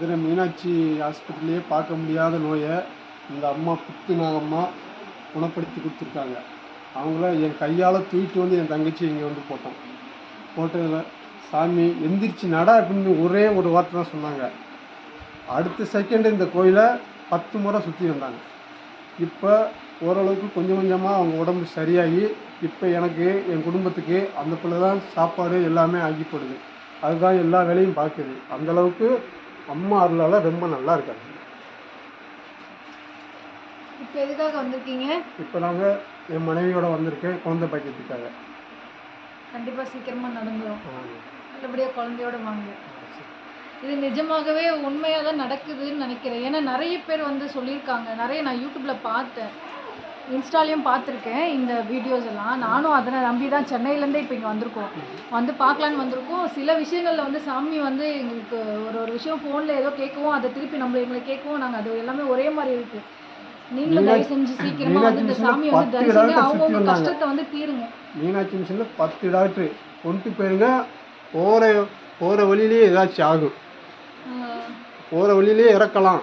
மதுரை மீனாட்சி ஆஸ்பத்திரியிலேயே பார்க்க முடியாத நோயை இந்த அம்மா புத்து நாகம்மா குணப்படுத்தி கொடுத்துருக்காங்க. அவங்கள என் கையால் தூக்கிட்டு வந்து என் தங்கச்சி இங்கே வந்து போட்டோம் போட்டதில் சாமி எந்திரிச்சு நட அப்படின்னு ஒரே ஒரு வார்த்தை தான் சொன்னாங்க. அடுத்த செகண்ட் இந்த கோயிலை பத்து முறை சுற்றி வந்தாங்க. இப்போ ஓரளவுக்கு கொஞ்சம் கொஞ்சமாக அவங்க உடம்பு சரியாகி இப்போ எனக்கு என் குடும்பத்துக்கு அந்த பிள்ளை தான் சாப்பாடு எல்லாமே ஆகிப்படுது அதுதான் எல்லா வேலையும் பார்க்குது அந்தளவுக்கு அம்மா அருளால் ரொம்ப நல்லா இருக்காங்க. இப்போ எதுக்காக வந்திருக்கீங்க? இப்போ நாங்கள் என் மனைவியோட வந்திருக்கேன் குழந்தை பாக்கியத்துக்காக. கண்டிப்பா சீக்கிரமா நடந்துரும். ஆ, நல்லபடியா குழந்தையோட வாங்க. இது நிஜமாகவே உண்மையாக தான் நடக்குதுன்னு நினைக்கிறேன். ஏன்னா நிறைய பேர் வந்து சொல்லியிருக்காங்க. நிறைய நான் யூடியூப்ல பார்த்தேன். இன்ஸ்டாலையும் பார்த்துருக்கேன் இந்த வீடியோஸ் எல்லாம். நானும் அதனை நம்பி தான் சென்னையிலேருந்தே இப்போ இங்கே வந்திருக்கோம். வந்து பார்க்கலான்னு வந்திருக்கோம். சில விஷயங்களில் வந்து சாமி வந்து எங்களுக்கு ஒரு ஒரு விஷயம் ஃபோனில் ஏதோ கேட்கவும் அதை திருப்பி நம்ம எங்களை கேட்கவும் நாங்கள் அது எல்லாமே ஒரே மாதிரி இருக்கு. நீங்களும் தயவு செஞ்சு சீக்கிரமா வந்து இந்த சாமியை வந்து தரிசிங்க. அவங்கவுங்க. கஷ்டத்தை வந்து தீருங்க. மீனாட்சி மிஷனில் பத்து டாக்டர் கொண்டு போயிருங்க. போகிற போகிற வழியிலே ஏதாச்சும் ஆகும். போகிற வழியிலே இறக்கலாம்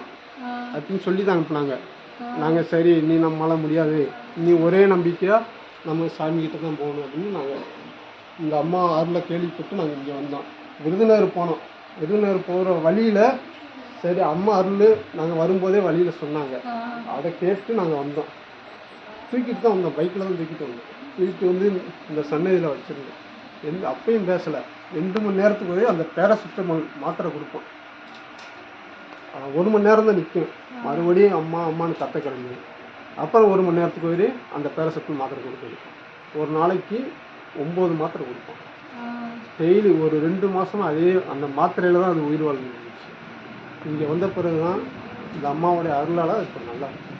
அப்படின்னு சொல்லி தான் அனுப்புனாங்க. நாங்கள் சரி நீ நம்மளால முடியாது. நீ ஒரே நம்பிக்கையாக நம்ம சாமி கிட்ட தான் போகணும் அப்படின்னு நாங்கள் இந்த அம்மா ஆறில் கேள்விப்பட்டு நாங்கள் இங்கே வந்தோம். விருதுநகர் போனோம். விருதுநகர் போகிற வழியில் சரி அம்மா அருள் நாங்கள் வரும்போதே வழியில் சொன்னாங்க. அதை கேட்டு நாங்கள் வந்தோம். தூக்கிட்டு தான் வந்தோம். பைக்கில் தான் தூக்கிட்டு வந்தோம். தூக்கிட்டு வந்து இந்த சன்னதியில் வச்சுருந்தோம். எந்த அப்பயும் பேசலை. ரெண்டு மணி நேரத்துக்கு போய் அந்த பேராசிட்டமால் மாத்திரை கொடுப்போம். ஒரு மணி நேரம் தான் நிற்கும். மறுபடியும் அம்மா அம்மான்னு கத்த கிளம்பி. அப்புறம் ஒரு மணி நேரத்துக்கு போய் அந்த பேரசெப்டல் மாத்திரை கொடுக்குது ஒரு நாளைக்கு ஒம்பது மாத்திரை கொடுப்போம் டெய்லி ஒரு ரெண்டு மாதம் அதே அந்த மாத்திரையில் தான் அது உயிர் வாழ்ந்துருந்துச்சு இங்கே வந்த பிறகு தான் இந்த அம்மாவுடைய அருளால் இப்போ நல்லா இருக்கும்